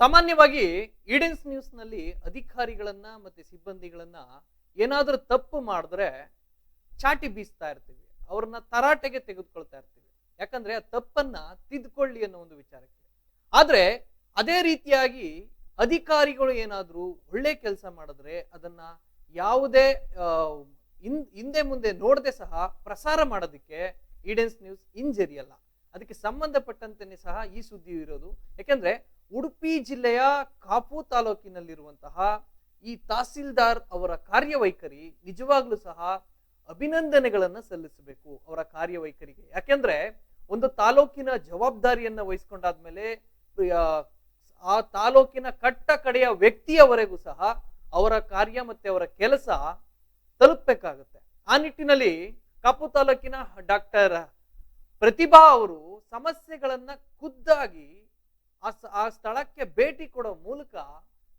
ಸಾಮಾನ್ಯವಾಗಿ ಈಡೆನ್ಸ್ ನ್ಯೂಸ್ನಲ್ಲಿ ಅಧಿಕಾರಿಗಳನ್ನ ಮತ್ತೆ ಸಿಬ್ಬಂದಿಗಳನ್ನ ಏನಾದರೂ ತಪ್ಪು ಮಾಡಿದ್ರೆ ಚಾಟಿ ಬೀಸ್ತಾ ಇರ್ತೀವಿ. ಅವ್ರನ್ನ ತರಾಟೆಗೆ ತೆಗೆದುಕೊಳ್ತಾ ಇರ್ತೀವಿ. ಯಾಕಂದ್ರೆ ಆ ತಪ್ಪನ್ನ ತಿದ್ಕೊಳ್ಳಿ ಅನ್ನೋ ಒಂದು ವಿಚಾರಕ್ಕೆ. ಆದ್ರೆ ಅದೇ ರೀತಿಯಾಗಿ ಅಧಿಕಾರಿಗಳು ಏನಾದರೂ ಒಳ್ಳೆ ಕೆಲಸ ಮಾಡಿದ್ರೆ ಅದನ್ನ ಯಾವುದೇ ಹಿಂದೆ ಮುಂದೆ ನೋಡದೆ ಸಹ ಪ್ರಸಾರ ಮಾಡೋದಕ್ಕೆ ಈಡೆನ್ಸ್ ನ್ಯೂಸ್ ಹಿಂಜರಿಯಲ್ಲ. ಅದಕ್ಕೆ ಸಂಬಂಧಪಟ್ಟಂತೆ ಸಹ ಈ ಸುದ್ದಿ ಇರೋದು. ಯಾಕಂದ್ರೆ ಉಡುಪಿ ಜಿಲ್ಲೆಯ ಕಾಪು ತಾಲೂಕಿನಲ್ಲಿರುವಂತಹ ಈ ತಹಸೀಲ್ದಾರ್ ಅವರ ಕಾರ್ಯವೈಖರಿ ನಿಜವಾಗ್ಲೂ ಸಹ ಅಭಿನಂದನೆಗಳನ್ನು ಸಲ್ಲಿಸಬೇಕು ಅವರ ಕಾರ್ಯವೈಖರಿಗೆ. ಯಾಕೆಂದ್ರೆ ಒಂದು ತಾಲೂಕಿನ ಜವಾಬ್ದಾರಿಯನ್ನ ವಹಿಸ್ಕೊಂಡಾದ್ಮೇಲೆ ಆ, ತಾಲೂಕಿನ ಕಟ್ಟ ಕಡೆಯ ವ್ಯಕ್ತಿಯವರೆಗೂ ಸಹ ಅವರ ಕಾರ್ಯ ಮತ್ತೆ ಅವರ ಕೆಲಸ ತಲುಪಬೇಕಾಗುತ್ತೆ. ಆ ನಿಟ್ಟಿನಲ್ಲಿ ಕಾಪು ತಾಲೂಕಿನ ಡಾಕ್ಟರ್ ಪ್ರತಿಭಾ ಅವರು ಸಮಸ್ಯೆಗಳನ್ನ ಖುದ್ದಾಗಿ ಆ ಆ ಸ್ಥಳಕ್ಕೆ ಭೇಟಿ ಕೊಡೋ ಮೂಲಕ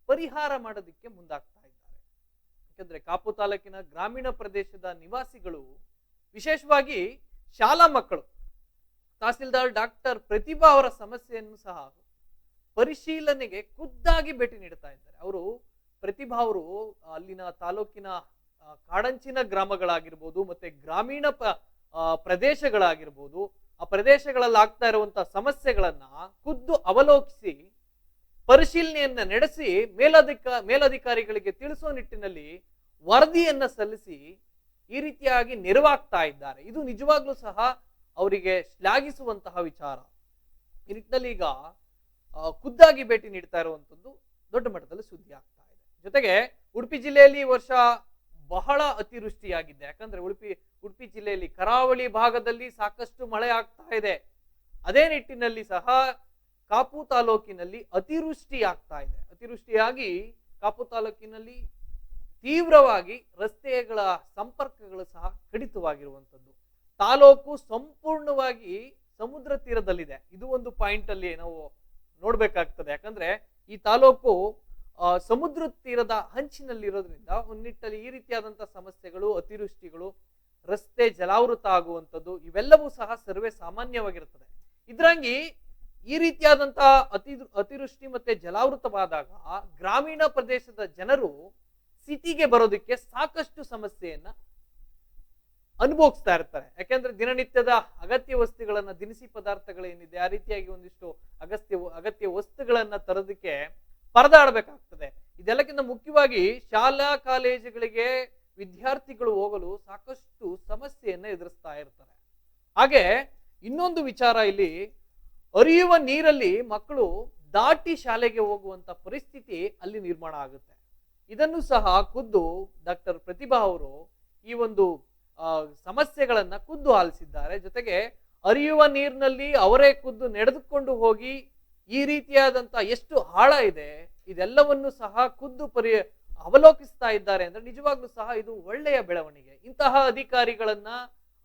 ಪರಿಹಾರ ಮಾಡೋದಕ್ಕೆ ಮುಂದಾಗ್ತಾ ಇದ್ದಾರೆ. ಯಾಕಂದ್ರೆ ಕಾಪು ತಾಲೂಕಿನ ಗ್ರಾಮೀಣ ಪ್ರದೇಶದ ನಿವಾಸಿಗಳು, ವಿಶೇಷವಾಗಿ ಶಾಲಾ ಮಕ್ಕಳು, ತಹಸೀಲ್ದಾರ್ ಡಾಕ್ಟರ್ ಪ್ರತಿಭಾ ಅವರ ಸಮಸ್ಯೆಯನ್ನು ಸಹ ಪರಿಶೀಲನೆಗೆ ಖುದ್ದಾಗಿ ಭೇಟಿ ನೀಡ್ತಾ ಇದ್ದಾರೆ. ಅವರು ಪ್ರತಿಭಾ ಅವರು ಅಲ್ಲಿನ ತಾಲೂಕಿನ ಕಾಡಂಚಿನ ಗ್ರಾಮಗಳಾಗಿರ್ಬೋದು, ಮತ್ತೆ ಗ್ರಾಮೀಣ ಪ್ರದೇಶಗಳಾಗಿರ್ಬೋದು ಆ ಪ್ರದೇಶಗಳಲ್ಲಿ ಆಗ್ತಾ ಇರುವಂತಹ ಸಮಸ್ಯೆಗಳನ್ನ ಖುದ್ದು ಅವಲೋಕಿಸಿ ಪರಿಶೀಲನೆಯನ್ನ ನಡೆಸಿ ಮೇಲಧಿಕ, ಮೇಲಧಿಕಾರಿಗಳಿಗೆ ತಿಳಿಸುವ ನಿಟ್ಟಿನಲ್ಲಿ ವರದಿಯನ್ನ ಸಲ್ಲಿಸಿ ಈ ರೀತಿಯಾಗಿ ನೆರವಾಗ್ತಾ ಇದ್ದಾರೆ. ಇದು ನಿಜವಾಗ್ಲೂ ಸಹ ಅವರಿಗೆ ಶ್ಲಾಘಿಸುವಂತಹ ವಿಚಾರ. ಈ ನಿಟ್ಟಿನಲ್ಲಿ ಈಗ ಖುದ್ದಾಗಿ ಭೇಟಿ ನೀಡ್ತಾ ಇರುವಂತದ್ದು ದೊಡ್ಡ ಮಟ್ಟದಲ್ಲಿ ಸುದ್ದಿ ಆಗ್ತಾ ಇದೆ. ಜೊತೆಗೆ ಉಡುಪಿ ಜಿಲ್ಲೆಯಲ್ಲಿ ಈ ವರ್ಷ ಬಹಳ ಅತಿವೃಷ್ಟಿಯಾಗಿದೆ. ಯಾಕಂದ್ರೆ ಉಡುಪಿ ಉಡುಪಿ ಜಿಲ್ಲೆಯಲ್ಲಿ ಕರಾವಳಿ ಭಾಗದಲ್ಲಿ ಸಾಕಷ್ಟು ಮಳೆ ಆಗ್ತಾ ಇದೆ. ಅದೇ ನಿಟ್ಟಿನಲ್ಲಿ ಸಹ ಕಾಪು ತಾಲೂಕಿನಲ್ಲಿ ಅತಿವೃಷ್ಟಿ ಆಗ್ತಾ ಇದೆ. ಅತಿವೃಷ್ಟಿಯಾಗಿ ಕಾಪು ತಾಲೂಕಿನಲ್ಲಿ ತೀವ್ರವಾಗಿ ರಸ್ತೆಗಳ ಸಂಪರ್ಕಗಳು ಸಹ ಕಡಿತವಾಗಿರುವಂಥದ್ದು. ತಾಲೂಕು ಸಂಪೂರ್ಣವಾಗಿ ಸಮುದ್ರ ತೀರದಲ್ಲಿದೆ. ಇದು ಒಂದು ಪಾಯಿಂಟ್ ಅಲ್ಲಿ ನಾವು ನೋಡ್ಬೇಕಾಗ್ತದೆ. ಯಾಕಂದ್ರೆ ಈ ತಾಲೂಕು ಸಮುದ್ರ ತೀರದ ಹಂಚಿನಲ್ಲಿರೋದ್ರಿಂದ ಒಂದು ನಿಟ್ಟಲ್ಲಿ ಈ ರೀತಿಯಾದಂತಹ ಸಮಸ್ಯೆಗಳು, ಅತಿವೃಷ್ಟಿಗಳು ರಸ್ತೆ ಜಲಾವೃತ ಆಗುವಂಥದ್ದು ಇವೆಲ್ಲವೂ ಸಹ ಸರ್ವೇ ಸಾಮಾನ್ಯವಾಗಿರುತ್ತದೆ. ಇದ್ರಂಗಿ ಈ ರೀತಿಯಾದಂತಹ ಅತಿ ಅತಿವೃಷ್ಟಿ ಮತ್ತೆ ಜಲಾವೃತವಾದಾಗ ಗ್ರಾಮೀಣ ಪ್ರದೇಶದ ಜನರು ಸಿಟಿಗೆ ಬರೋದಕ್ಕೆ ಸಾಕಷ್ಟು ಸಮಸ್ಯೆಯನ್ನ ಅನುಭವಿಸ್ತಾ ಇರ್ತಾರೆ. ಯಾಕೆಂದ್ರೆ ದಿನನಿತ್ಯದ ಅಗತ್ಯ ವಸ್ತುಗಳನ್ನ, ದಿನಸಿ ಪದಾರ್ಥಗಳೇನಿದೆ, ಆ ರೀತಿಯಾಗಿ ಒಂದಿಷ್ಟು ಅಗತ್ಯ ಅಗತ್ಯ ವಸ್ತುಗಳನ್ನ ತರೋದಕ್ಕೆ ಪರದಾಡಬೇಕಾಗ್ತದೆ. ಇದೆಲ್ಲಕ್ಕಿಂತ ಮುಖ್ಯವಾಗಿ ಶಾಲಾ ಕಾಲೇಜುಗಳಿಗೆ ವಿದ್ಯಾರ್ಥಿಗಳು ಹೋಗಲು ಸಾಕಷ್ಟು ಸಮಸ್ಯೆಯನ್ನು ಎದುರಿಸ್ತಾ ಇರ್ತಾರೆ. ಹಾಗೆ ಇನ್ನೊಂದು ವಿಚಾರ ಇಲ್ಲಿ, ಅರಿಯುವ ನೀರಲ್ಲಿ ಮಕ್ಕಳು ದಾಟಿ ಶಾಲೆಗೆ ಹೋಗುವಂತ ಪರಿಸ್ಥಿತಿ ಅಲ್ಲಿ ನಿರ್ಮಾಣ ಆಗುತ್ತೆ. ಇದನ್ನು ಸಹ ಖುದ್ದು ಡಾಕ್ಟರ್ ಪ್ರತಿಭಾ ಅವರು ಈ ಒಂದು ಸಮಸ್ಯೆಗಳನ್ನು ಖುದ್ದು ಆಲಿಸಿದ್ದಾರೆ. ಜೊತೆಗೆ ಅರಿಯುವ ನೀರಿನಲ್ಲಿ ಅವರೇ ಖುದ್ದು ನಡೆದುಕೊಂಡು ಹೋಗಿ ಈ ರೀತಿಯಾದಂತ ಎಷ್ಟು ಆಳ ಇದೆ, ಇದೆಲ್ಲವನ್ನು ಸಹ ಖುದ್ದು ಪರಿ ಅವಲೋಕಿಸ್ತಾ ಇದ್ದಾರೆ ಅಂದ್ರೆ ನಿಜವಾಗ್ಲೂ ಸಹ ಇದು ಒಳ್ಳೆಯ ಬೆಳವಣಿಗೆ. ಇಂತಹ ಅಧಿಕಾರಿಗಳನ್ನ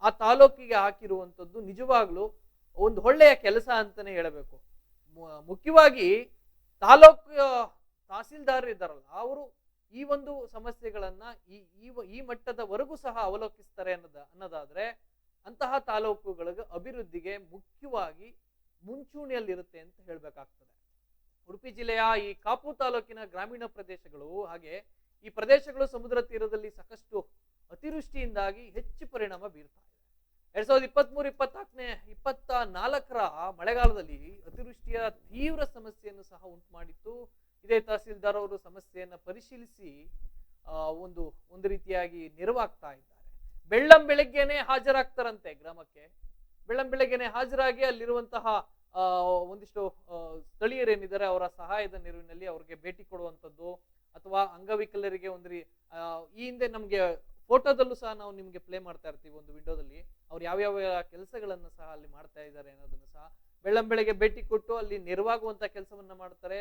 ಆ ತಾಲೂಕಿಗೆ ಹಾಕಿರುವಂಥದ್ದು ನಿಜವಾಗ್ಲೂ ಒಂದು ಒಳ್ಳೆಯ ಕೆಲಸ ಅಂತಾನೆ ಹೇಳಬೇಕು. ಮುಖ್ಯವಾಗಿ ತಾಲೂಕು ತಹಸೀಲ್ದಾರ್ ಇದ್ದಾರಲ್ಲ, ಅವರು ಈ ಒಂದು ಸಮಸ್ಯೆಗಳನ್ನ ಈ ಈ ಮಟ್ಟದವರೆಗೂ ಸಹ ಅವಲೋಕಿಸ್ತಾರೆ ಅನ್ನೋದ, ಅನ್ನೋದಾದ್ರೆ ಅಂತಹ ತಾಲೂಕುಗಳಿಗೆ ಅಭಿವೃದ್ಧಿಗೆ ಮುಖ್ಯವಾಗಿ ಮುಂಚೂಣಿಯಲ್ಲಿರುತ್ತೆ ಅಂತ ಹೇಳ್ಬೇಕಾಗ್ತದೆ. ಉಡುಪಿ ಜಿಲ್ಲೆಯ ಈ ಕಾಪು ತಾಲೂಕಿನ ಗ್ರಾಮೀಣ ಪ್ರದೇಶಗಳು ಹಾಗೆ ಈ ಪ್ರದೇಶಗಳು ಸಮುದ್ರ ತೀರದಲ್ಲಿ ಸಾಕಷ್ಟು ಅತಿವೃಷ್ಟಿಯಿಂದಾಗಿ ಹೆಚ್ಚು ಪರಿಣಾಮ ಬೀರ್ತಾ ಇದೆ. ಎರಡ್ ಸಾವಿರದ ಇಪ್ಪತ್ತ್ ಮೂರು ಇಪ್ಪತ್ನಾಲ್ಕನೇ ಇಪ್ಪತ್ತ ನಾಲ್ಕರ ಮಳೆಗಾಲದಲ್ಲಿ ಅತಿವೃಷ್ಟಿಯ ತೀವ್ರ ಸಮಸ್ಯೆಯನ್ನು ಸಹ ಉಂಟು ಮಾಡಿತ್ತು ಇದೇ ತಹಸೀಲ್ದಾರ್ ಅವರು ಸಮಸ್ಯೆಯನ್ನು ಪರಿಶೀಲಿಸಿ ಒಂದು ಒಂದು ರೀತಿಯಾಗಿ ನೆರವಾಗ್ತಾ ಇದ್ದಾರೆ. ಬೆಳ್ಳಂ ಬೆಳಗ್ಗೆನೆ ಹಾಜರಾಗ್ತಾರಂತೆ ಗ್ರಾಮಕ್ಕೆ. ಬೆಳ್ಳಂ ಬೆಳಗ್ಗೆನೆ ಹಾಜರಾಗಿ ಅಲ್ಲಿರುವಂತಹ ಒಂದಿಷ್ಟು ಸ್ಥಳೀಯರೇನಿದ್ದಾರೆ ಅವರ ಸಹಾಯದ ನೆರವಿನಲ್ಲಿ ಅವ್ರಿಗೆ ಭೇಟಿ ಕೊಡುವಂಥದ್ದು ಅಥವಾ ಅಂಗವಿಕಲರಿಗೆ ಒಂದು ಈ ಹಿಂದೆ ನಮಗೆ ಫೋಟೋದಲ್ಲೂ ಸಹ ನಾವು ನಿಮಗೆ ಪ್ಲೇ ಮಾಡ್ತಾ ಇರ್ತೀವಿ ಒಂದು ವಿಂಡೋದಲ್ಲಿ. ಅವ್ರು ಯಾವ್ಯಾವ ಕೆಲಸಗಳನ್ನು ಸಹ ಅಲ್ಲಿ ಮಾಡ್ತಾ ಇದ್ದಾರೆ ಅನ್ನೋದನ್ನು ಸಹ ಬೆಳ್ಳಂ ಬೆಳಗ್ಗೆ ಭೇಟಿ ಕೊಟ್ಟು ಅಲ್ಲಿ ನೆರವಾಗುವಂಥ ಕೆಲಸವನ್ನು ಮಾಡ್ತಾರೆ.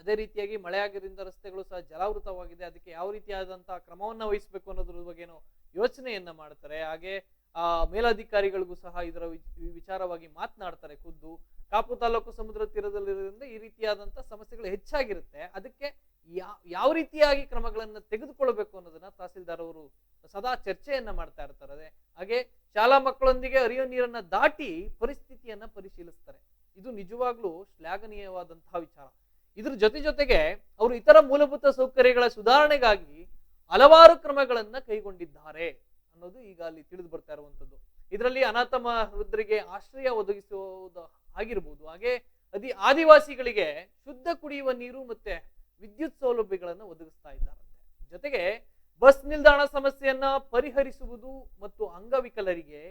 ಅದೇ ರೀತಿಯಾಗಿ ಮಳೆ ಆಗಿದ್ದರಿಂದ ರಸ್ತೆಗಳು ಸಹ ಜಲಾವೃತವಾಗಿದೆ. ಅದಕ್ಕೆ ಯಾವ ರೀತಿಯಾದಂಥ ಕ್ರಮವನ್ನು ವಹಿಸಬೇಕು ಅನ್ನೋದ್ರ ಬಗ್ಗೆನೂ ಯೋಚನೆಯನ್ನು ಮಾಡ್ತಾರೆ. ಹಾಗೆ ಆ, ಮೇಲಧಿಕಾರಿಗಳಿಗೂ ಸಹ ಇದರ ವಿಚಾರವಾಗಿ ಮಾತನಾಡ್ತಾರೆ, ಖುದ್ದು. ಕಾಪು ತಾಲೂಕು ಸಮುದ್ರ ತೀರದಲ್ಲಿರೋದ್ರಿಂದ ಈ ರೀತಿಯಾದಂಥ ಸಮಸ್ಯೆಗಳು ಹೆಚ್ಚಾಗಿರುತ್ತೆ. ಅದಕ್ಕೆ ಯಾವ ರೀತಿಯಾಗಿ ಕ್ರಮಗಳನ್ನು ತೆಗೆದುಕೊಳ್ಬೇಕು ಅನ್ನೋದನ್ನ ತಹಸೀಲ್ದಾರ್ ಅವರು ಸದಾ ಚರ್ಚೆಯನ್ನ ಮಾಡ್ತಾ ಇರ್ತಾರೆ. ಹಾಗೆ ಶಾಲಾ ಮಕ್ಕಳೊಂದಿಗೆ ಅರಿಯೋ ನೀರನ್ನ ದಾಟಿ ಪರಿಸ್ಥಿತಿಯನ್ನ ಪರಿಶೀಲಿಸ್ತಾರೆ. ಇದು ನಿಜವಾಗ್ಲೂ ಶ್ಲಾಘನೀಯವಾದಂತಹ ವಿಚಾರ. ಇದ್ರ ಜೊತೆ ಜೊತೆಗೆ ಅವರು ಇತರ ಮೂಲಭೂತ ಸೌಕರ್ಯಗಳ ಸುಧಾರಣೆಗಾಗಿ ಹಲವಾರು ಕ್ರಮಗಳನ್ನ ಕೈಗೊಂಡಿದ್ದಾರೆ. ಅನ್ನೋದು ಈಗ ಅಲ್ಲಿ ತಿಳಿದು ಬರ್ತಾ ಇರುವಂತದ್ದು. ಇದರಲ್ಲಿ ಅನಾಥಮ ವೃದ್ಧರಿಗೆ ಆಶ್ರಯ ಒದಗಿಸುವುದು ಆಗಿರ್ಬೋದು. ಹಾಗೆ ಅದಿ ಆದಿವಾಸಿಗಳಿಗೆ ಶುದ್ಧ ಕುಡಿಯುವ ನೀರು ಮತ್ತೆ ವಿದ್ಯುತ್ ಸೌಲಭ್ಯಗಳನ್ನು ಒದಗಿಸ್ತಾ ಇದ್ದಾರಂತೆ. ಜೊತೆಗೆ ಬಸ್ ನಿಲ್ದಾಣ ಸಮಸ್ಯೆಯನ್ನ ಪರಿಹರಿಸುವುದು ಮತ್ತು ಅಂಗವಿಕಲರಿಗೆ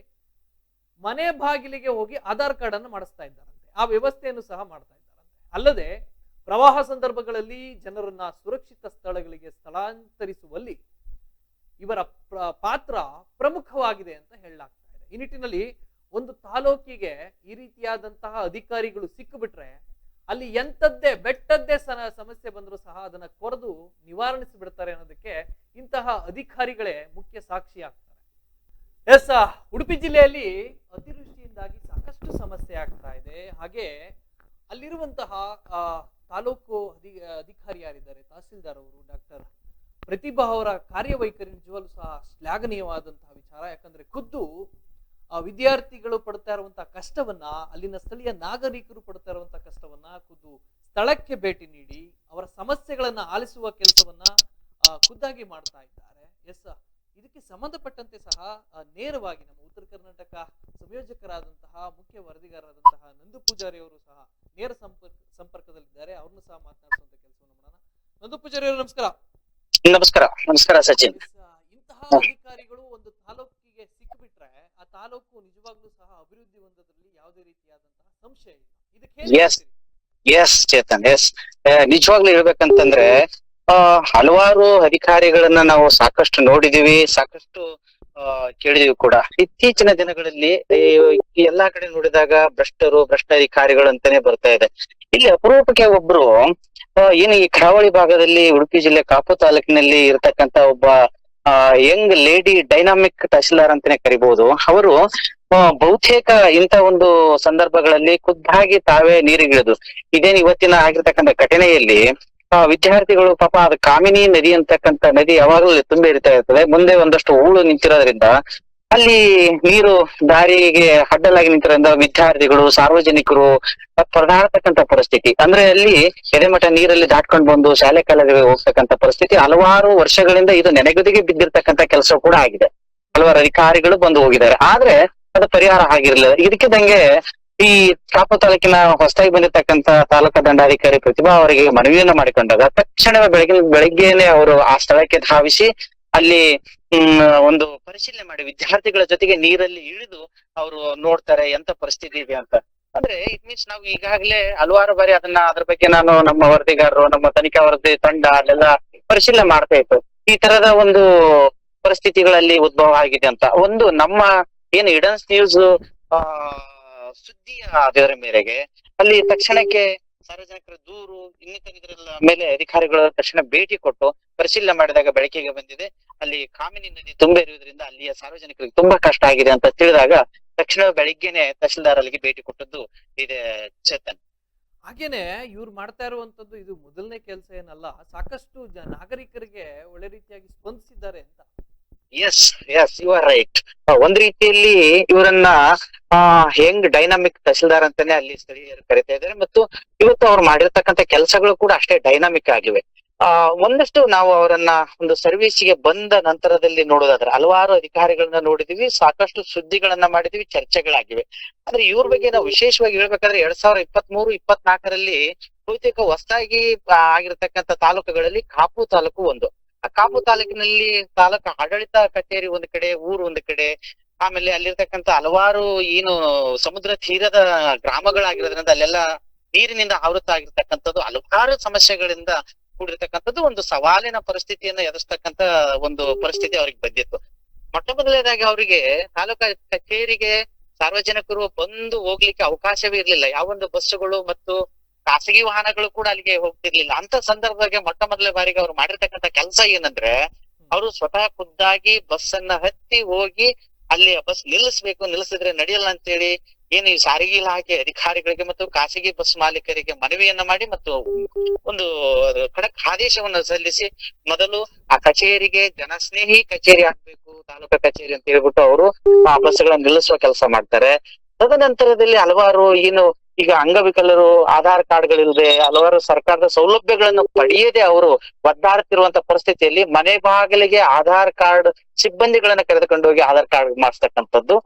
ಮನೆ ಬಾಗಿಲಿಗೆ ಹೋಗಿ ಆಧಾರ್ ಕಾರ್ಡ್ ಅನ್ನು ಮಾಡಿಸ್ತಾ ಇದ್ದಾರಂತೆ. ಆ ವ್ಯವಸ್ಥೆಯನ್ನು ಸಹ ಮಾಡ್ತಾ ಇದ್ದಾರಂತೆ. ಅಲ್ಲದೆ ಪ್ರವಾಹ ಸಂದರ್ಭಗಳಲ್ಲಿ ಜನರನ್ನ ಸುರಕ್ಷಿತ ಸ್ಥಳಗಳಿಗೆ ಸ್ಥಳಾಂತರಿಸುವಲ್ಲಿ ಇವರ ಪಾತ್ರ ಪ್ರಮುಖವಾಗಿದೆ ಅಂತ ಹೇಳಲಾಗ್ತಾ ಇದೆ. ಈ ನಿಟ್ಟಿನಲ್ಲಿ ಒಂದು ತಾಲೂಕಿಗೆ ಈ ರೀತಿಯಾದಂತಹ ಅಧಿಕಾರಿಗಳು ಸಿಕ್ಕಿಬಿಟ್ರೆ ಅಲ್ಲಿ ಎಂಥದ್ದೇ ಬೆಟ್ಟದ್ದೇ ಸಮಸ್ಯೆ ಬಂದರೂ ಸಹ ಅದನ್ನ ಕೊರೆದು ನಿವಾರಣಿಸಿ ಬಿಡ್ತಾರೆ ಅನ್ನೋದಕ್ಕೆ ಇಂತಹ ಅಧಿಕಾರಿಗಳೇ ಮುಖ್ಯ ಸಾಕ್ಷಿ ಆಗ್ತಾರೆ ಎಸ್ ಉಡುಪಿ ಜಿಲ್ಲೆಯಲ್ಲಿ ಅತಿವೃಷ್ಟಿಯಿಂದಾಗಿ ಸಾಕಷ್ಟು ಸಮಸ್ಯೆ ಆಗ್ತಾ ಇದೆ. ಹಾಗೆ ಅಲ್ಲಿರುವಂತಹ ತಾಲೂಕು ಅಧಿ, ಅಧಿಕಾರಿ ಯಾರಿದ್ದಾರೆ? ತಹಸೀಲ್ದಾರ್ ಅವರು, ಡಾಕ್ಟರ್ ಪ್ರತಿಭಾ ಅವರ ಕಾರ್ಯವೈಖರಿ ನಿಜವಾಗ್ಲೂ ಸಹ ಶ್ಲಾಘನೀಯವಾದಂತಹ ವಿಚಾರ. ಯಾಕಂದ್ರೆ ಖುದ್ದು ಆ ವಿದ್ಯಾರ್ಥಿಗಳು ಪಡ್ತಾ ಇರುವಂತಹ ಕಷ್ಟವನ್ನ, ಅಲ್ಲಿನ ಸ್ಥಳೀಯ ನಾಗರಿಕರು ಪಡ್ತಾ ಇರುವಂತಹ ಕಷ್ಟವನ್ನ ಖುದ್ದು ಸ್ಥಳಕ್ಕೆ ಭೇಟಿ ನೀಡಿ, ಅವರ ಸಮಸ್ಯೆಗಳನ್ನ ಆಲಿಸುವ ಕೆಲಸವನ್ನ ಖುದ್ದಾಗಿ ಮಾಡ್ತಾ ಇದ್ದಾರೆ. ಎಸ್ ಇದಕ್ಕೆ ಸಂಬಂಧಪಟ್ಟಂತೆ ಸಹ ನೇರವಾಗಿ ನಮ್ಮ ಉತ್ತರ ಕರ್ನಾಟಕ ಸಂಯೋಜಕರಾದಂತಹ, ಮುಖ್ಯ ವರದಿಗಾರರಾದಂತಹ ನಂದು ಪೂಜಾರಿ ಅವರು ಸಹ ನೇರ ಸಂಪರ್ಕ, ಸಂಪರ್ಕದಲ್ಲಿದ್ದಾರೆ. ಅವ್ರನ್ನು ಸಹ ಮಾತನಾಡಿಸುವಂತ ಕೆಲಸವನ್ನು ಮಾಡೋಣ. ನಂದು ಪೂಜಾರಿ ಅವರು, ನಮಸ್ಕಾರ. ನಮಸ್ಕಾರ ನಮಸ್ಕಾರ ಸಚಿನ್. ಇಂತಹ ಅಧಿಕಾರಿಗಳು ಒಂದು ತಾಲೂಕಿಗೆ ಸಿಕ್ಕಿಬಿಟ್ರೆ ಆ ತಾಲೂಕು ನಿಜವಾಗ್ಲೂ ಸಹ ಅಭಿವೃದ್ಧಿ ಹೊಂದೋದ್ರಲ್ಲಿ ಯಾವುದೇ ರೀತಿಯಾದಂತಹ ಸಂಶಯ ಇಲ್ಲ. ಇದಕ್ಕೆ. ಎಸ್ ಚೇತನ್ ಎಸ್ ನಿಜವಾಗ್ಲೂ ಹೇಳ್ಬೇಕಂತಂದ್ರೆ ಆ ಹಲವಾರು ಅಧಿಕಾರಿಗಳನ್ನ ನಾವು ಸಾಕಷ್ಟು ನೋಡಿದೀವಿ ಸಾಕಷ್ಟು ಕೇಳಿದೀವಿ ಕೂಡ. ಇತ್ತೀಚಿನ ದಿನಗಳಲ್ಲಿ ಎಲ್ಲಾ ಕಡೆ ನೋಡಿದಾಗ ಭ್ರಷ್ಟರು, ಭ್ರಷ್ಟಾಧಿಕಾರಿಗಳು ಅಂತಾನೆ ಬರ್ತಾ ಇದೆ. ಇಲ್ಲಿ ಅಪರೂಪಕ್ಕೆ ಒಬ್ರು ಏನು ಈ ಕರಾವಳಿ ಭಾಗದಲ್ಲಿ ಉಡುಪಿ ಜಿಲ್ಲೆ ಕಾಪು ತಾಲೂಕಿನಲ್ಲಿ ಇರತಕ್ಕಂತ ಒಬ್ಬ ಯಂಗ್ ಲೇಡಿ ಡೈನಾಮಿಕ್ ತಹಶೀಲ್ದಾರ್ ಅಂತಾನೆ ಕರಿಬಹುದು ಅವರು ಬಹುತೇಕ ಇಂತ ಒಂದು ಸಂದರ್ಭಗಳಲ್ಲಿ ಖುದ್ದಾಗಿ ತಾವೇ ನೀರಿಗಿಳಿದು. ಇದೇನು ಇವತ್ತಿನ ಆಗಿರ್ತಕ್ಕಂಥ ಘಟನೆಯಲ್ಲಿ ವಿದ್ಯಾರ್ಥಿಗಳು ಪಾಪ ಅದು ಕಾಮಿನಿ ನದಿ ಅಂತಕ್ಕಂತ ನದಿ ಯಾವಾಗಲೂ ತುಂಬಿ ಇರ್ತಾ ಇರ್ತದೆ. ಮುಂದೆ ಒಂದಷ್ಟು ಹೂಳು ನಿಂತಿರೋದ್ರಿಂದ ಅಲ್ಲಿ ನೀರು ದಾರಿಗೆ ಅಡ್ಡಲಾಗಿ ನಿಂತಿರೋದ್ರಿಂದ ವಿದ್ಯಾರ್ಥಿಗಳು, ಸಾರ್ವಜನಿಕರು ಪರದಾಡತಕ್ಕಂತ ಪರಿಸ್ಥಿತಿ. ಅಂದ್ರೆ ಅಲ್ಲಿ ಎಡೆಮಠ ನೀರಲ್ಲಿ ದಾಟ್ಕೊಂಡು ಬಂದು ಶಾಲೆ ಕಾಲೇಜಿಗೆ ಹೋಗ್ತಕ್ಕಂತ ಪರಿಸ್ಥಿತಿ ಹಲವಾರು ವರ್ಷಗಳಿಂದ ಇದು ನೆನೆಗುದಿಗೆ ಬಿದ್ದಿರ್ತಕ್ಕಂತ ಕೆಲಸ ಕೂಡ ಆಗಿದೆ. ಹಲವಾರು ಅಧಿಕಾರಿಗಳು ಬಂದು ಹೋಗಿದ್ದಾರೆ. ಆದ್ರೆ ಅದು ಪರಿಹಾರ ಆಗಿರ್ಲಿಲ್ಲ. ಇದಕ್ಕಿದ್ದಂಗೆ ಈ ಕಾಪು ತಾಲೂಕಿನ ಹೊಸದಾಗಿ ಬಂದಿರತಕ್ಕಂತ ತಾಲೂಕಾ ದಂಡಾಧಿಕಾರಿ ಪ್ರತಿಭಾ ಅವರಿಗೆ ಮನವಿಯನ್ನ ಮಾಡಿಕೊಂಡಾಗ, ತಕ್ಷಣವೇ ಬೆಳಗಿನ ಬೆಳಗ್ಗೆನೆ ಅವರು ಆ ಸ್ಥಳಕ್ಕೆ ಧಾವಿಸಿ, ಅಲ್ಲಿ ಒಂದು ಪರಿಶೀಲನೆ ಮಾಡಿ ವಿದ್ಯಾರ್ಥಿಗಳ ಜೊತೆಗೆ ನೀರಲ್ಲಿ ಇಳಿದು ಅವರು ನೋಡ್ತಾರೆ ಎಂತ ಪರಿಸ್ಥಿತಿ ಇದೆ ಅಂತ. ಅಂದ್ರೆ ಇಟ್ ಮೀನ್ಸ್ ನಾವು ಈಗಾಗಲೇ ಹಲವಾರು ಬಾರಿ ಅದನ್ನ ಅದ್ರ ಬಗ್ಗೆ ನಾನು ನಮ್ಮ ವರದಿಗಾರರು, ನಮ್ಮ ತನಿಖಾ ವರದಿ ತಂಡ ಅಲ್ಲೆಲ್ಲ ಪರಿಶೀಲನೆ ಮಾಡ್ತಾ ಇತ್ತು. ಈ ತರದ ಒಂದು ಪರಿಸ್ಥಿತಿಗಳಲ್ಲಿ ಉದ್ಭವ ಆಗಿದೆ ಅಂತ. ಒಂದು ನಮ್ಮ ಏನು ಇಡನ್ಸ್ ನ್ಯೂಸ್ ಆ ಸುದ್ದಿಯ ಆಧಾರ ಮೇರೆಗೆ ಅಲ್ಲಿ ತಕ್ಷಣಕ್ಕೆ ಸಾರ್ವಜನಿಕರ ದೂರು ಇನ್ನಿತರ ಇದರೆಲ್ಲ ಮೇಲೆ ಅಧಿಕಾರಿಗಳು ತಕ್ಷಣ ಭೇಟಿ ಕೊಟ್ಟು ಪರಿಶೀಲನೆ ಮಾಡಿದಾಗ ಬೆಳಕಿಗೆ ಬಂದಿದೆ. ಅಲ್ಲಿ ಕಾಮಿನಿ ನದಿ ತುಂಬ ಇರುವುದರಿಂದ ಅಲ್ಲಿಯ ಸಾರ್ವಜನಿಕರಿಗೆ ತುಂಬಾ ಕಷ್ಟ ಆಗಿದೆ ಅಂತ ತಿಳಿದಾಗ ತಕ್ಷಣ ಬೆಳಿಗ್ಗೆನೆ ತಹಶೀಲ್ದಾರ್ ಅಲ್ಲಿಗೆ ಭೇಟಿ ಕೊಟ್ಟದ್ದು ಇದೆ ಚೇತನ್. ಹಾಗೇನೆ ಇವ್ರು ಮಾಡ್ತಾ ಇರುವಂತದ್ದು ಇದು ಮೊದಲನೇ ಕೆಲಸ ಏನಲ್ಲ, ಸಾಕಷ್ಟು ನಾಗರಿಕರಿಗೆ ಒಳ್ಳೆ ರೀತಿಯಾಗಿ ಸ್ಪಂದಿಸಿದ್ದಾರೆ ಅಂತ. Yes yes you are right ಒಂದ್ ರೀತಿಯಲ್ಲಿ ಇವರನ್ನ ಹೆಂಗ್ ಡೈನಾಮಿಕ್ ತಹಸೀಲ್ದಾರ್ ಅಂತಾನೆ ಅಲ್ಲಿ ಸ್ಥಳೀಯರು ಕರಿತಾ ಇದ್ದಾರೆ ಮತ್ತು ಇವತ್ತು ಅವ್ರು ಮಾಡಿರ್ತಕ್ಕಂತ ಕೆಲಸಗಳು ಕೂಡ ಅಷ್ಟೇ ಡೈನಾಮಿಕ್ ಆಗಿವೆ. ಆ, ಒಂದಷ್ಟು ನಾವು ಅವರನ್ನ ಒಂದು ಸರ್ವಿಸ್ಗೆ ಬಂದ ನಂತರದಲ್ಲಿ ನೋಡೋದಾದ್ರೆ ಹಲವಾರು ಅಧಿಕಾರಿಗಳನ್ನ ನೋಡಿದೀವಿ, ಸಾಕಷ್ಟು ಸುದ್ದಿಗಳನ್ನ ಮಾಡಿದೀವಿ, ಚರ್ಚೆಗಳಾಗಿವೆ. ಆದ್ರೆ ಇವ್ರ ಬಗ್ಗೆ ನಾವು ವಿಶೇಷವಾಗಿ ಹೇಳ್ಬೇಕಾದ್ರೆ ಎರಡ್ ಸಾವಿರದ ಇಪ್ಪತ್ತ್ ಮೂರು ಇಪ್ಪತ್ನಾಲ್ಕರಲ್ಲಿ ಬಹುತೇಕ ಹೊಸದಾಗಿ ಆಗಿರ್ತಕ್ಕಂಥ ತಾಲೂಕುಗಳಲ್ಲಿ ಕಾಪು ತಾಲೂಕು ಒಂದು. ಕಾಪು ತಾಲೂಕಿನಲ್ಲಿ ತಾಲೂಕು ಆಡಳಿತ ಕಚೇರಿ ಒಂದು ಕಡೆ, ಊರು ಒಂದು ಕಡೆ, ಆಮೇಲೆ ಅಲ್ಲಿರ್ತಕ್ಕಂತ ಹಲವಾರು ಏನು ಸಮುದ್ರ ತೀರದ ಗ್ರಾಮಗಳಾಗಿರೋದ್ರಿಂದ ಅಲ್ಲೆಲ್ಲ ನೀರಿನಿಂದ ಆವೃತ ಆಗಿರ್ತಕ್ಕಂಥದ್ದು ಹಲವಾರು ಸಮಸ್ಯೆಗಳಿಂದ ಕೂಡಿರ್ತಕ್ಕಂಥದ್ದು ಒಂದು ಸವಾಲಿನ ಪರಿಸ್ಥಿತಿಯನ್ನ ಎದುರಿಸ್ತಕ್ಕಂತ ಒಂದು ಪರಿಸ್ಥಿತಿ ಅವ್ರಿಗೆ ಬಂದಿತ್ತು. ಮೊಟ್ಟ ಮೊದಲನೇದಾಗಿ ಅವರಿಗೆ ತಾಲೂಕಾ ಕಚೇರಿಗೆ ಸಾರ್ವಜನಿಕರು ಬಂದು ಹೋಗ್ಲಿಕ್ಕೆ ಅವಕಾಶವೇ ಇರ್ಲಿಲ್ಲ. ಯಾವೊಂದು ಬಸ್ಸುಗಳು ಮತ್ತು ಖಾಸಗಿ ವಾಹನಗಳು ಕೂಡ ಅಲ್ಲಿಗೆ ಹೋಗ್ತಿರ್ಲಿಲ್ಲ. ಅಂತ ಸಂದರ್ಭದಾಗ ಮೊಟ್ಟ ಮೊದಲ ಬಾರಿಗೆ ಅವ್ರು ಮಾಡಿರ್ತಕ್ಕಂತ ಕೆಲಸ ಏನಂದ್ರೆ, ಅವರು ಸ್ವತಃ ಖುದ್ದಾಗಿ ಬಸ್ ಅನ್ನ ಹತ್ತಿ ಹೋಗಿ ಅಲ್ಲಿ ಬಸ್ ನಿಲ್ಲಿಸ್ಬೇಕು, ನಿಲ್ಲಿಸಿದ್ರೆ ನಡೆಯಲ್ಲ ಅಂತೇಳಿ ಏನು ಈ ಸಾರಿಗೆ ಇಲಾಖೆ ಅಧಿಕಾರಿಗಳಿಗೆ ಮತ್ತು ಖಾಸಗಿ ಬಸ್ ಮಾಲೀಕರಿಗೆ ಮನವಿಯನ್ನ ಮಾಡಿ ಮತ್ತು ಒಂದು ಖಡಕ್ ಆದೇಶವನ್ನ ಸಲ್ಲಿಸಿ ಮೊದಲು ಆ ಕಚೇರಿಗೆ ಜನಸ್ನೇಹಿ ಕಚೇರಿ ಆಗ್ಬೇಕು, ತಾಲೂಕಾ ಕಚೇರಿ ಅಂತ ಹೇಳ್ಬಿಟ್ಟು ಅವರು ಆ ಬಸ್ಗಳನ್ನ ನಿಲ್ಲಿಸುವ ಕೆಲಸ ಮಾಡ್ತಾರೆ. ತದನಂತರದಲ್ಲಿ ಹಲವಾರು ಏನು ಈಗ ಅಂಗವಿಕಲರು, ಆಧಾರ್ ಕಾರ್ಡ್ಗಳಿಲ್ಲದೆ ಹಲವಾರು ಸರ್ಕಾರದ ಸೌಲಭ್ಯಗಳನ್ನು ಪಡೆಯದೆ ಅವರು ಒದ್ದಾಡ್ತಿರುವಂತ ಪರಿಸ್ಥಿತಿಯಲ್ಲಿ ಮನೆ ಬಾಗಿಲಿಗೆ ಆಧಾರ್ ಕಾರ್ಡ್ ಸಿಬ್ಬಂದಿಗಳನ್ನ ಕರೆದುಕೊಂಡು ಹೋಗಿ ಆಧಾರ್ ಕಾರ್ಡ್ ಮಾಡಿಸ್ತಕ್ಕಂಥದ್ದು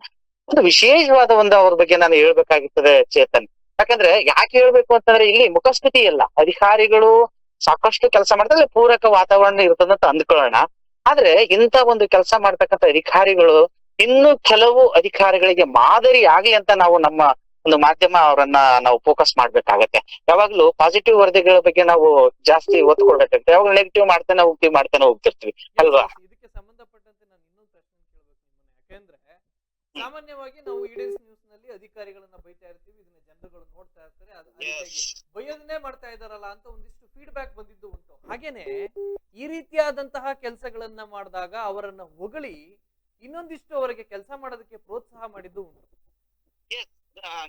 ಒಂದು ವಿಶೇಷವಾದ ಒಂದು ಅವ್ರ ಬಗ್ಗೆ ನಾನು ಹೇಳ್ಬೇಕಾಗಿರ್ತದೆ ಚೇತನ್. ಯಾಕಂದ್ರೆ ಯಾಕೆ ಹೇಳ್ಬೇಕು ಅಂತಂದ್ರೆ ಇಲ್ಲಿ ಮುಖಸ್ಥಿತಿ ಇಲ್ಲ. ಅಧಿಕಾರಿಗಳು ಸಾಕಷ್ಟು ಕೆಲಸ ಮಾಡ್ತಾರೆ ಪೂರಕ ವಾತಾವರಣ ಇರ್ತದಂತ ಅಂದ್ಕೊಳ್ಳೋಣ. ಆದ್ರೆ ಇಂತ ಒಂದು ಕೆಲಸ ಮಾಡ್ತಕ್ಕಂಥ ಅಧಿಕಾರಿಗಳು ಇನ್ನು ಕೆಲವು ಅಧಿಕಾರಿಗಳಿಗೆ ಮಾದರಿ ಆಗ್ಲಿ ಅಂತ ನಾವು ನಮ್ಮ ಒಂದು ಮಾಧ್ಯಮ ಅವರನ್ನ ನಾವು ಫೋಕಸ್ ಮಾಡ್ಬೇಕಾಗತ್ತೆ. ಯಾವಾಗ್ಲೂ ಪಾಸಿಟಿವ್ ವರದಿಗಳ ಬಗ್ಗೆ ನಾವು ಜಾಸ್ತಿ ಒತ್ತು ಕೊಡ್ಬೇಕಾಗುತ್ತೆ ಯಾವಾಗ ನೆಗೆಟಿವ್ ಮಾಡ್ತಾನೆ ಹೋಗ್ತೀವಿ ಮಾಡ್ತಾನೆ ಹೋಗ್ತಿರ್ತೀವಿ. ಅಲ್ವಾ? ಇದಕ್ಕೆ ಸಂಬಂಧಪಟ್ಟಂತೆ ನಾನು ಇನ್ನೊಂದು ಪ್ರಶ್ನೆ ಕೇಳಬೇಕು ಯಾಕೆಂದ್ರೆ ಸಾಮಾನ್ಯವಾಗಿ ನಾವು ಈಡೇನ್ಸ್ ನ್ಯೂಸ್ನಲ್ಲಿ ಅಧಿಕಾರಿಗಳನ್ನ ಬೈತಾ ಇರ್ತೀವಿ ಇದನ್ನ ಜನರುಗಳು ನೋಡ್ತಾ ಇರ್ತಾರೆ ಅದು ಬೈಯೋದನ್ನೇ ಮಾಡ್ತಾ ಇದಾರಲ್ಲ ಅಂತ ಒಂದಿಷ್ಟು ಫೀಡ್ಬ್ಯಾಕ್ ಬಂದಿದ್ದು ಉಂಟು. ಹಾಗೇನೆ ಈ ರೀತಿಯಾದಂತಹ ಕೆಲಸಗಳನ್ನ ಮಾಡಿದಾಗ ಅವರನ್ನ ಹೊಗಳಿ ಇನ್ನೊಂದಿಷ್ಟು ಅವರಿಗೆ ಕೆಲಸ ಮಾಡೋದಕ್ಕೆ ಪ್ರೋತ್ಸಾಹ ಮಾಡಿದ್ದು ಉಂಟು.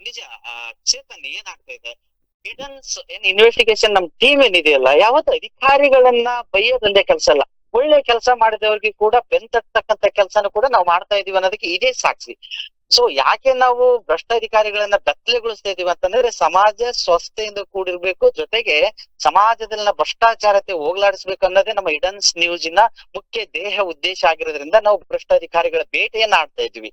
ನಿಜ ಚೇತನ್ ಏನಾಗ್ತಾ ಇದೆ? ಹಿಡನ್ಸ್ ಏನ್ ಇನ್ವೆಸ್ಟಿಗೇಷನ್ ನಮ್ ಟೀಮ್ ಏನಿದೆಯಲ್ಲ, ಯಾವತ್ತು ಅಧಿಕಾರಿಗಳನ್ನ ಬೈಯೋದೊಂದೇ ಕೆಲಸ ಅಲ್ಲ. ಒಳ್ಳೆ ಕೆಲಸ ಮಾಡಿದವರಿಗೆ ಕೂಡ ಬೆಂತಟ್ಟತಕ್ಕಂತ ಕೆಲಸನ ಕೂಡ ನಾವು ಮಾಡ್ತಾ ಇದೀವಿ ಅನ್ನೋದಕ್ಕೆ ಇದೇ ಸಾಕ್ಷಿ. ಸೊ ಯಾಕೆ ನಾವು ಭ್ರಷ್ಟ ಅಧಿಕಾರಿಗಳನ್ನ ಬೆತ್ತಲೆಗೊಳಿಸ್ತಾ ಇದೀವಿ ಅಂತಂದ್ರೆ, ಸಮಾಜ ಸ್ವಸ್ಥೆಯಿಂದ ಕೂಡಿರ್ಬೇಕು, ಜೊತೆಗೆ ಸಮಾಜದಲ್ಲಿನ ಭ್ರಷ್ಟಾಚಾರತೆ ಹೋಗ್ಲಾಡಿಸ್ಬೇಕು ಅನ್ನೋದೇ ನಮ್ಮ ಇಡನ್ಸ್ ನ್ಯೂಸಿನ ಮುಖ್ಯ ದೇಹ ಉದ್ದೇಶ ಆಗಿರೋದ್ರಿಂದ ನಾವು ಭ್ರಷ್ಟಾಧಿಕಾರಿಗಳ ಬೇಟೆಯನ್ನ ಆಡ್ತಾ ಇದೀವಿ.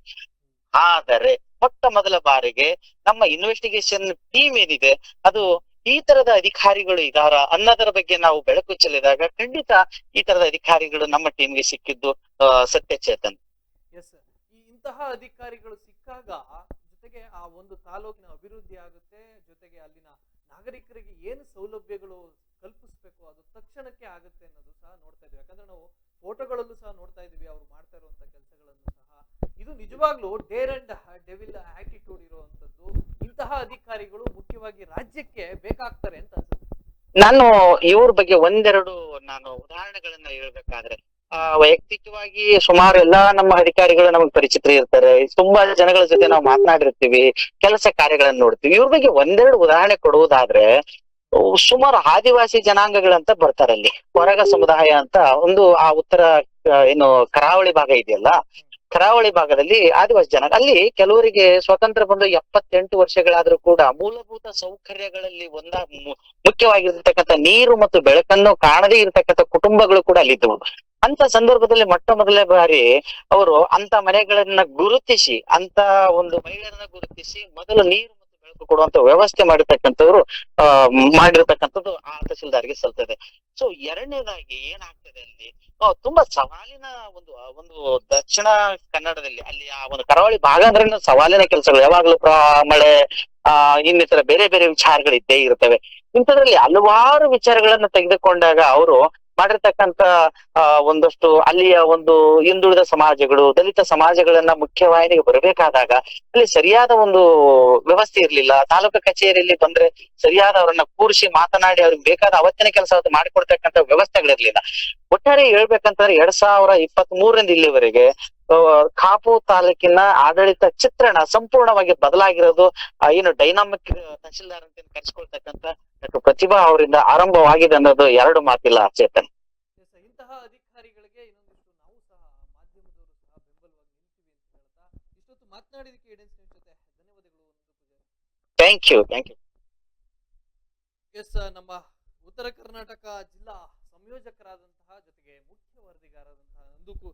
ಆದರೆ ಮೊಟ್ಟ ಮೊದಲ ಬಾರಿಗೆ ನಮ್ಮ ಇನ್ವೆಸ್ಟಿಗೇಷನ್ ಟೀಮ್ ಏನಿದೆ, ಅದು ಈ ತರದ ಅಧಿಕಾರಿಗಳು ಇದಾರ ಅನ್ನೋದರ ಬಗ್ಗೆ ನಾವು ಬೆಳಕು ಚೆಲ್ಲಿದಾಗ ಖಂಡಿತ ಈ ತರದ ಅಧಿಕಾರಿಗಳು ನಮ್ಮ ಟೀಮ್ಗೆ ಸಿಕ್ಕಿದ್ದು ಸತ್ಯ ಚೇತನ್ ಇಂತಹ ಅಧಿಕಾರಿಗಳು ಸಿಕ್ಕಾಗ ಜೊತೆಗೆ ಆ ಒಂದು ತಾಲೂಕಿನ ಅಭಿವೃದ್ಧಿ ಆಗುತ್ತೆ, ಜೊತೆಗೆ ಅಲ್ಲಿನ ನಾಗರಿಕರಿಗೆ ಏನು ಸೌಲಭ್ಯಗಳು ಕಲ್ಪಿಸಬೇಕು ಅದು ತಕ್ಷಣಕ್ಕೆ ಆಗುತ್ತೆ ಅನ್ನೋದು ಸಹ ನೋಡ್ತಾ ಇದೀವಿ ಯಾಕಂದ್ರೆ ನಾವು ಫೋಟೋಗಳಲ್ಲೂ ಸಹ ನೋಡ್ತಾ ಇದೀವಿ ಅವ್ರು ಮಾಡ್ತಾ ಇರುವಂತ ಸಹ ಇದು ನಿಜವಾಗ್ಲೂ ಡೇರ್ ಅಂಡ್ ಡೆವಿಲ್ ಆಟಿಟ್ಯೂಡ್ ಇರುವಂತದ್ದು. ಇಂತಹ ಅಧಿಕಾರಿಗಳು ಮುಖ್ಯವಾಗಿ ರಾಜ್ಯಕ್ಕೆ ಬೇಕಾಗ್ತಾರೆ ಅಂತ ನಾನು ಇವ್ರ ಬಗ್ಗೆ ಒಂದೆರಡು ನಾನು ಉದಾಹರಣೆಗಳನ್ನ ಹೇಳ್ಬೇಕಾದ್ರೆ, ಆ, ವೈಯಕ್ತಿಕವಾಗಿ ಸುಮಾರು ಎಲ್ಲಾ ನಮ್ಮ ಅಧಿಕಾರಿಗಳು ನಮಗ್ ಪರಿಚಿತರು ಇರ್ತಾರೆ. ತುಂಬಾ ಜನಗಳ ಜೊತೆ ನಾವು ಮಾತನಾಡಿರ್ತೀವಿ, ಕೆಲಸ ಕಾರ್ಯಗಳನ್ನ ನೋಡ್ತೀವಿ. ಇವ್ರ ಬಗ್ಗೆ ಒಂದೆರಡು ಉದಾಹರಣೆ ಕೊಡುವುದಾದ್ರೆ, ಸುಮಾರು ಆದಿವಾಸಿ ಜನಾಂಗಗಳಂತ ಬರ್ತಾರೆ ಅಲ್ಲಿ ಸಮುದಾಯ ಅಂತ ಒಂದು ಆ ಉತ್ತರ ಏನು ಕರಾವಳಿ ಭಾಗ ಇದೆಯಲ್ಲ ಕರಾವಳಿ ಭಾಗದಲ್ಲಿ ಆದಿವಾಸಿ ಜನ ಅಲ್ಲಿ ಕೆಲವರಿಗೆ ಸ್ವತಂತ್ರ ಬಂದು ಎಪ್ಪತ್ತೆಂಟು ವರ್ಷಗಳಾದ್ರೂ ಕೂಡ ಮೂಲಭೂತ ಸೌಕರ್ಯಗಳಲ್ಲಿ ಒಂದ ಮುಖ್ಯವಾಗಿರ್ತಕ್ಕಂಥ ನೀರು ಮತ್ತು ಬೆಳಕನ್ನು ಕಾಣದೇ ಇರತಕ್ಕಂಥ ಕುಟುಂಬಗಳು ಕೂಡ ಅಲ್ಲಿದ್ದವು. ಅಂತ ಸಂದರ್ಭದಲ್ಲಿ ಮೊಟ್ಟ ಮೊದಲನೇ ಬಾರಿ ಅವರು ಅಂತ ಮನೆಗಳನ್ನ ಗುರುತಿಸಿ ಅಂತ ಒಂದು ಮಹಿಳೆಯರನ್ನ ಗುರುತಿಸಿ, ಮೊದಲು ನೀರು ಕೊಡುವಂತ ವ್ಯವಸ್ಥೆ ಮಾಡಿರ್ತಕ್ಕಂಥವ್ರು, ಆ, ಮಾಡಿರ್ತಕ್ಕಂಥದ್ದು ಆ ತಹಸೀಲ್ದಾರ್ಗೆ ಸಲ್ತದೆ. ಸೊ ಎರಡನೇದಾಗಿ ಏನಾಗ್ತದೆ ಅಲ್ಲಿ? ತುಂಬಾ ಸವಾಲಿನ ಒಂದು ಒಂದು ದಕ್ಷಿಣ ಕನ್ನಡದಲ್ಲಿ ಅಲ್ಲಿ ಆ ಒಂದು ಕರಾವಳಿ ಭಾಗ ಅಂದ್ರೆ ಸವಾಲಿನ ಕೆಲಸಗಳು. ಯಾವಾಗ್ಲೂ ಮಳೆ, ಆ, ಇನ್ನಿತರ ಬೇರೆ ಬೇರೆ ವಿಚಾರಗಳು ಇದ್ದೇ ಇರ್ತವೆ. ಇಂಥದ್ರಲ್ಲಿ ಹಲವಾರು ವಿಚಾರಗಳನ್ನ ತೆಗೆದುಕೊಂಡಾಗ ಅವರು ಮಾಡಿರ್ತಕ್ಕಂತ ಒಂದಷ್ಟು ಅಲ್ಲಿಯ ಒಂದು ಹಿಂದುಳಿದ ಸಮಾಜಗಳು, ದಲಿತ ಸಮಾಜಗಳನ್ನ ಮುಖ್ಯವಾಹಿನಿಗೆ ಬರಬೇಕಾದಾಗ ಅಲ್ಲಿ ಸರಿಯಾದ ಒಂದು ವ್ಯವಸ್ಥೆ ಇರ್ಲಿಲ್ಲ. ತಾಲೂಕು ಕಚೇರಿಯಲ್ಲಿ ಬಂದ್ರೆ ಸರಿಯಾದ ಅವರನ್ನ ಕೂರಿಸಿ ಮಾತನಾಡಿ ಅವ್ರಿಗೆ ಬೇಕಾದ ಅವತ್ತಿನ ಕೆಲಸ ಮಾಡಿಕೊಡ್ತಕ್ಕಂತ ವ್ಯವಸ್ಥೆಗಳಿರ್ಲಿಲ್ಲ. ಒಟ್ಟಾರೆ ಹೇಳ್ಬೇಕಂತಂದ್ರೆ ಎರಡ್ ಸಾವಿರ ಇಪ್ಪತ್ತ್ ಮೂರರಿಂದ ಇಲ್ಲಿವರೆಗೆ ಕಾಪು ತಾಲೂಕಿನ ಆಡಳಿತ ಚಿತ್ರಣ ಸಂಪೂರ್ಣವಾಗಿ ಬದಲಾಗಿರೋದು ಏನು ಡೈನಾಮಿಕ್ ತಹಶೀಲ್ದಾರ್ ಅಂತ ಕರೆಸ್ಕೊಳ್ತಕ್ಕಂತ ಡಾಕ್ಟರ್ ಪ್ರತಿಭಾ ಅವರಿಂದ ಆರಂಭವಾಗಿದೆ ಅನ್ನೋದು ಎರಡು ಮಾತಿಲ್ಲ ಚೇತನ್. ಇಂತಹ ಅಧಿಕಾರಿಗಳಿಗೆ ಇನ್ನೊಂದಿಷ್ಟು ನಾವು ಸಹ ಮಾಧ್ಯಮದವರು ಸಹ ಬೆಂಬಲವಾಗಿ ನಿಲ್ತೀವಿ ಅಂತ ಹೇಳ್ತಾ ಇಷ್ಟೊತ್ತು ಮಾತನಾಡಿದಕ್ಕೆ ಏಡೆನ್ಸ್ ಜೊತೆ ಧನ್ಯವಾದಗಳು thank you thank you yes ನಮ್ಮ ಉತ್ತರ ಕರ್ನಾಟಕ ಜಿಲ್ಲಾ ಸಂಯೋಜಕರಾದಂತಹ ಜೊತೆಗೆ ಮುಖ್ಯ ವರದಿಗಾರರಾದಂತಹ ನಂದು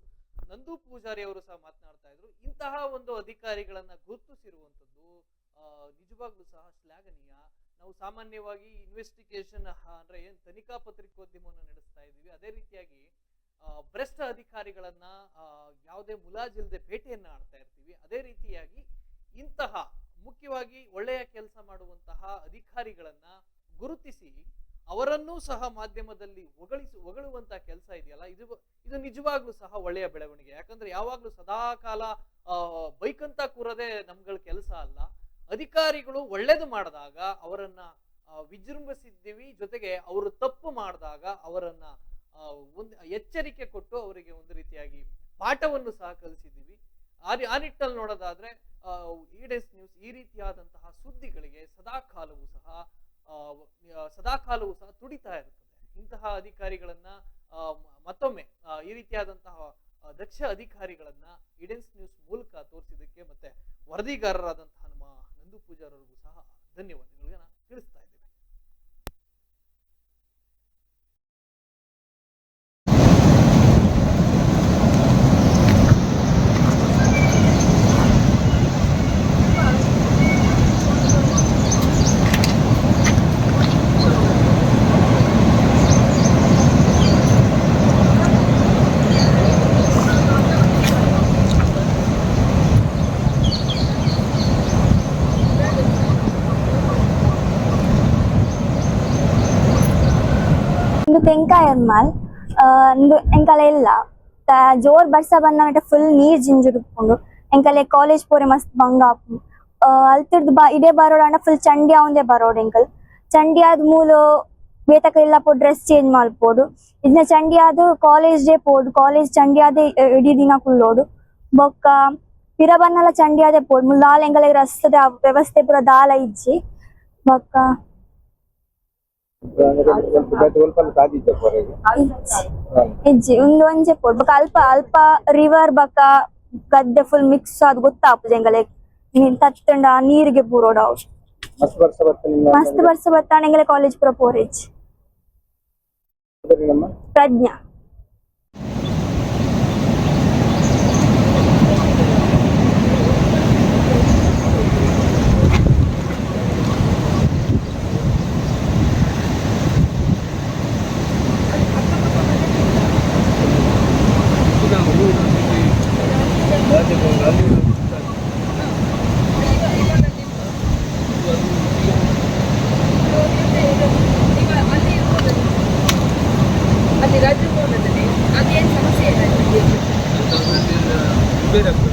ನಂದು ಪೂಜಾರಿ ಅವರು ಸಹ ಮಾತನಾಡ್ತಾ ಇದ್ರು. ಇಂತಹ ಒಂದು ಅಧಿಕಾರಿಗಳನ್ನ ಗುರುತಿಸಿರುವಂತದ್ದು ನಿಜವಾಗ್ಲೂ ಸಹ ಶ್ಲಾಘನೀಯ. ನಾವು ಸಾಮಾನ್ಯವಾಗಿ ಇನ್ವೆಸ್ಟಿಗೇಷನ್ ಅಂದ್ರೆ ಏನ್ ತನಿಖಾ ಪತ್ರಿಕೋದ್ಯಮವನ್ನು ನಡೆಸ್ತಾ ಇದ್ದೀವಿ. ಅದೇ ರೀತಿಯಾಗಿ ಭ್ರಷ್ಟ ಅಧಿಕಾರಿಗಳನ್ನ ಯಾವುದೇ ಮುಲಾಜಿಲ್ಲದೆ ಭೇಟಿಯನ್ನ ಆಡ್ತಾ ಇರ್ತೀವಿ. ಅದೇ ರೀತಿಯಾಗಿ ಇಂತಹ ಮುಖ್ಯವಾಗಿ ಒಳ್ಳೆಯ ಕೆಲಸ ಮಾಡುವಂತಹ ಅಧಿಕಾರಿಗಳನ್ನ ಗುರುತಿಸಿ ಅವರನ್ನೂ ಸಹ ಮಾಧ್ಯಮದಲ್ಲಿ ಹೊಗಳಿಸಿ ಹೊಗಳುವಂತಹ ಕೆಲಸ ಇದೆಯಲ್ಲ, ಇದು ಇದು ನಿಜವಾಗ್ಲೂ ಸಹ ಒಳ್ಳೆಯ ಬೆಳವಣಿಗೆ. ಯಾಕಂದ್ರೆ ಯಾವಾಗ್ಲೂ ಸದಾಕಾಲ ಬೈಕ್ ಬೈಕಂತ ಕೂರದೆ ನಮ್ಗಳ ಕೆಲಸ ಅಲ್ಲ. ಅಧಿಕಾರಿಗಳು ಒಳ್ಳೇದು ಮಾಡಿದಾಗ, ಅವರನ್ನ ವಿಜೃಂಭಿಸಿದ್ದೀವಿ. ಜೊತೆಗೆ ಅವರು ತಪ್ಪು ಮಾಡಿದಾಗ ಅವರನ್ನ ಒಂದು ಎಚ್ಚರಿಕೆ ಕೊಟ್ಟು ಅವರಿಗೆ ಒಂದು ರೀತಿಯಾಗಿ ಪಾಠವನ್ನು ಸಹ ಕಲಿಸಿದ್ದೀವಿ. ಆ ಆ ನಿಟ್ಟಲ್ಲಿ ನೋಡೋದಾದ್ರೆ ಈಡೆಸ್ ನ್ಯೂಸ್ ಈ ರೀತಿಯಾದಂತಹ ಸುದ್ದಿಗಳಿಗೆ ಸದಾಕಾಲವೂ ಸಹ ಸದಾಕಾಲವೂ ಸಹ ತುಡಿತಾ ಇರುತ್ತದೆ. ಇಂತಹ ಅಧಿಕಾರಿಗಳನ್ನ ಮತ್ತೊಮ್ಮೆ ಈ ರೀತಿಯಾದಂತಹ ದಕ್ಷ ಅಧಿಕಾರಿಗಳನ್ನ ಇಡೆನ್ಸ್ ನ್ಯೂಸ್ ಮೂಲಕ ತೋರಿಸಿದ್ದಕ್ಕೆ ಮತ್ತೆ ವರದಿಗಾರರಾದಂತಹ ನಮ್ಮ ನಂದು ಪೂಜಾರರಿಗೂ ಸಹ ಧನ್ಯವಾದಗಳನ್ನ ತಿಳಿಸ್ತಾ ಇದ್ದೀವಿ ಇಂದು ತೆಂಕಾಯ ಮಾಲ್ ಇಂದು ಎಂಕಲ ಇಲ್ಲ. ಜೋರ್ ಬರ್ಸ ಬಂದ ಫುಲ್ ನೀರ್ ಜಿಂಜುಡುಕೊಂಡು ಎಂಕಲೆ ಕಾಲೇಜ್ ಪೋರೆ ಮಸ್ತ್ ಬಂಗ ಆಪುಂಡು ಅಲ್ತಿರ್ದು ಬಾ ಇಡೆ ಬರೋಡ್ ಫುಲ್ ಚಂಡಿ ಅವಂದೇ ಬರೋಡ್ ಎಂಕಲ್. ಚಂಡಿ ಆದ್ ಮೂಲು ಬೇತಕ ಇಲ್ಲ ಪೋ ಡ್ರೆಸ್ ಚೇಂಜ್ ಮಾಡ್ಬೋದು. ಇದನ್ನ ಚಂಡಿ ಆದ್ ಕಾಲೇಜ್ ಡೇ ಪೋಡು ಕಾಲೇಜ್ ಚಂಡಿ ಆದೆ ಇಡೀ ದಿನ ಕುಲ್ಲೋಡು ಬೊಕ್ಕ ಪಿರ ಬನ್ನಲ ಚಂಡಿ ಆದೆ ಪೋಡು. ಮುಲ್ ದಾಲ್ ಎಂಕಲೆ ರಸ್ತದ ವ್ಯವಸ್ಥೆ ಪೂರ ದಾಲ ಇಜ್ಜಿ. ಬೊಕ್ಕ ಇಜ್ಜಿ ಉಂದು ಒಂಜೆ ಪೋಡ್ ಬೊಕ ಅಲ್ಪ ಅಲ್ಪ ರಿವರ್ ಬಕ ಗದ್ದೆ ಫುಲ್ ಮಿಕ್ಸ್ ಆದ್ ಗೊತ್ತಾಪುಜಿ ನೀನ್ ತತ್ತಂಡ ನೀರಿಗೆ ಪೂರೋಡ ಮಸ್ತ್ ಬರ್ಸ ಬತ್ತಾಣ ಕಾಲೇಜ್ ಪೂರ ಪ್ರಜ್ಞಾ. 되고요.